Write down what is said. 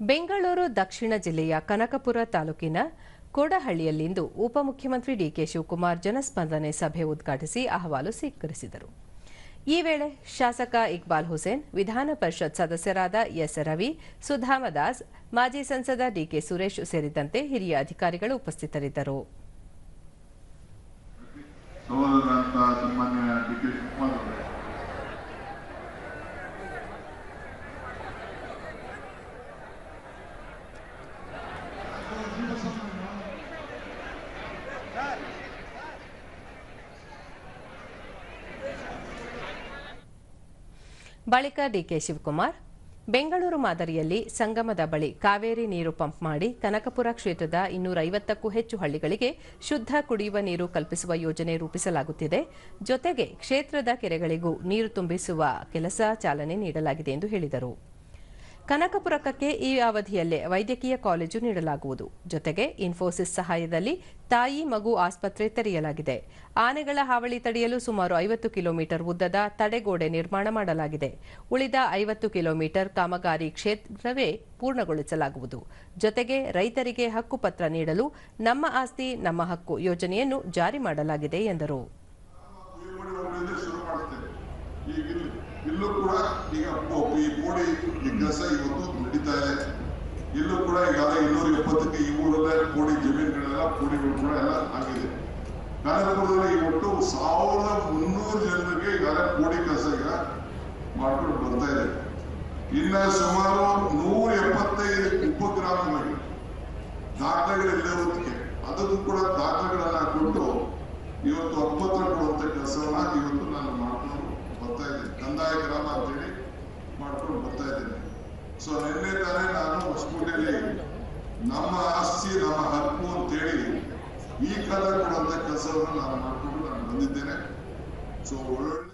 ಬೆಂಗಳೂರು, ದಕ್ಷಿಣ ಜಿಲ್ಲೆಯ ಕನಕಪುರ ತಾಲೂಕಿನ ಕೊಡಹಳ್ಳಿಯಲ್ಲಿಂದು ಉಪಮುಖ್ಯಮಂತ್ರಿ ಡಿಕೆ ಶಿವಕುಮಾರ್ ಜನಸ್ಪಂದನೆ ಸಭೆ ಉದ್ಘಾಟಿಸಿ ಅಹವಾಲು ಸ್ವೀಕರಿಸಿದರು. ಈ ವೇಳೆ ಶಾಸಕ ಇಕ್ಬಾಲ್ ಹುಸೇನ್, ವಿಧಾನ ಪರಿಷತ್ ಸದಸ್ಯರಾದ ಎಸ್. ರವಿ ಸುಧಾಮದಾಸ್ ಮಾಜಿ ಸಂಸದ ಡಿಕೆ ಸುರೇಶ್ ಸೇರಿದಂತೆ ಹಿರಿಯ ಅಧಿಕಾರಿಗಳು ಉಪಸ್ಥಿತರಿದ್ದರು. ಡಿ ಕೆ ಶಿವಕುಮಾರ್ ಅವರೇ ಬಳಿಕ ಡಿಕೆ ಶಿವಕುಮಾರ್, ಬೆಂಗಳೂರು ಮಾದರಿಯಲ್ಲಿ ಸಂಗಮದ ಬಳಿ ಕಾವೇರಿ ನೀರು ಪಂಪ್ ಮಾಡಿ ಕನಕಪುರ ಕ್ಷೇತ್ರದ ಇನ್ನೂರೈವತ್ತಕ್ಕೂ ಹೆಚ್ಚು ಹಳ್ಳಿಗಳಿಗೆ ಶುದ್ಧ ಕುಡಿಯುವ ನೀರು ಕಲ್ಪಿಸುವ ಯೋಜನೆ ರೂಪಿಸಲಾಗುತ್ತಿದೆ. ಜೊತೆಗೆ ಕ್ಷೇತ್ರದ ಕೆರೆಗಳಿಗೂ ನೀರು ತುಂಬಿಸುವ ಕೆಲಸ ಚಾಲನೆ ನೀಡಲಾಗಿದೆ ಎಂದು ಹೇಳಿದರು. ಕನಕಪುರಕ್ಕೆ ಈ ಅವಧಿಯಲ್ಲೇ ವೈದ್ಯಕೀಯ ಕಾಲೇಜು ನೀಡಲಾಗುವುದು. ಜೊತೆಗೆ ಇನ್ಫೋಸಿಸ್ ಸಹಾಯದಲ್ಲಿ ತಾಯಿ ಮಗು ಆಸ್ಪತ್ರೆ ತೆರೆಯಲಾಗಿದೆ. ಆನೆಗಳ ಹಾವಳಿ ತಡೆಯಲು ಸುಮಾರು ಐವತ್ತು ಕಿಲೋಮೀಟರ್ ಉದ್ದದ ತಡೆಗೋಡೆ ನಿರ್ಮಾಣ ಮಾಡಲಾಗಿದೆ. ಉಳಿದ ಐವತ್ತು ಕಿಲೋಮೀಟರ್ ಕಾಮಗಾರಿ ಕ್ಷೇತ್ರವೇ ಪೂರ್ಣಗೊಳಿಸಲಾಗುವುದು. ಜೊತೆಗೆ ರೈತರಿಗೆ ಹಕ್ಕುಪತ್ರ ನೀಡಲು ನಮ್ಮ ಆಸ್ತಿ, ನಮ್ಮ ಹಕ್ಕು ಯೋಜನೆಯನ್ನು ಜಾರಿ ಮಾಡಲಾಗಿದೆ ಎಂದರು ಈ ಮೋಡಿ ಒಬ್ಬರಿಂದ ಶುರು ಮಾಡ್ತೇನೆ ಈಗ ಇಲ್ಲಿ ಕೂಡ ಈಗ ಈ ಮೋಡಿ ಈ ಕೆಲಸ ಇವತ್ತು ನಡೀತಾ ಇದೆ. ಇಲ್ಲೂ ಕೂಡ ಈಗಾಗಲೇ ಇನ್ನೂರ ಎಪ್ಪತ್ತಕ್ಕೆ ಈ ಊರಲ್ಲೇ ಕೋಡಿ ಜಮೀನುಗಳೆಲ್ಲ, ಕೋಡಿಗಳು ಕೂಡ ಎಲ್ಲ ಆಗಿದೆ. ಕನಕಪುರದಲ್ಲಿ ಒಟ್ಟು ಸಾವಿರದ ಮುನ್ನೂರು ಜನರಿಗೆ ಈಗಾಗಲೇ ಕೋಡಿ ಕೆಲಸ ಈಗ ಮಾಡ್ಕೊಂಡು ಬರ್ತಾ ಇದೆ. ಇನ್ನ ಸುಮಾರು ನೂರ ಎಪ್ಪತ್ತೈದು ಉಪಗ್ರಾಮಗಳಿಗೆ ದಾಖಲೆಗಳಿಲ್ಲದಕ್ಕೆ ಅದಕ್ಕೂ ಕೂಡ ದಾಖಲೆಗಳನ್ನ ಕೊಟ್ಟು ಇವತ್ತು ಅಪ್ಪತ್ರ ಕೊಡುವಂತ ಕೆಲಸವನ್ನ ಇವತ್ತು ನಾನು ಮಾಡ್ಕೊಂಡು ಬರ್ತಾ ಇದ್ದೇನೆ ಕಂದಾಯ ಗ್ರಾಮ ಅಂತೇಳಿ ಮಾಡ್ಕೊಂಡು ಬರ್ತಾ ಇದ್ದೇನೆ ಸೊ ನಿನ್ನೆ ತಾನೇ ನಾನು ಹೊಸಕೋಟೆಯಲ್ಲಿ ನಮ್ಮ ಆಸ್ತಿ, ನಮ್ಮ ಹಕ್ಕು ಅಂತೇಳಿ ಈ ಕಾಲ ಕೊಡುವಂತ ಕೆಲಸವನ್ನು ನಾನು ಮಾಡ್ಕೊಂಡು ನಾನು ಬಂದಿದ್ದೇನೆ. ಸೊ ಒಳ್ಳೆ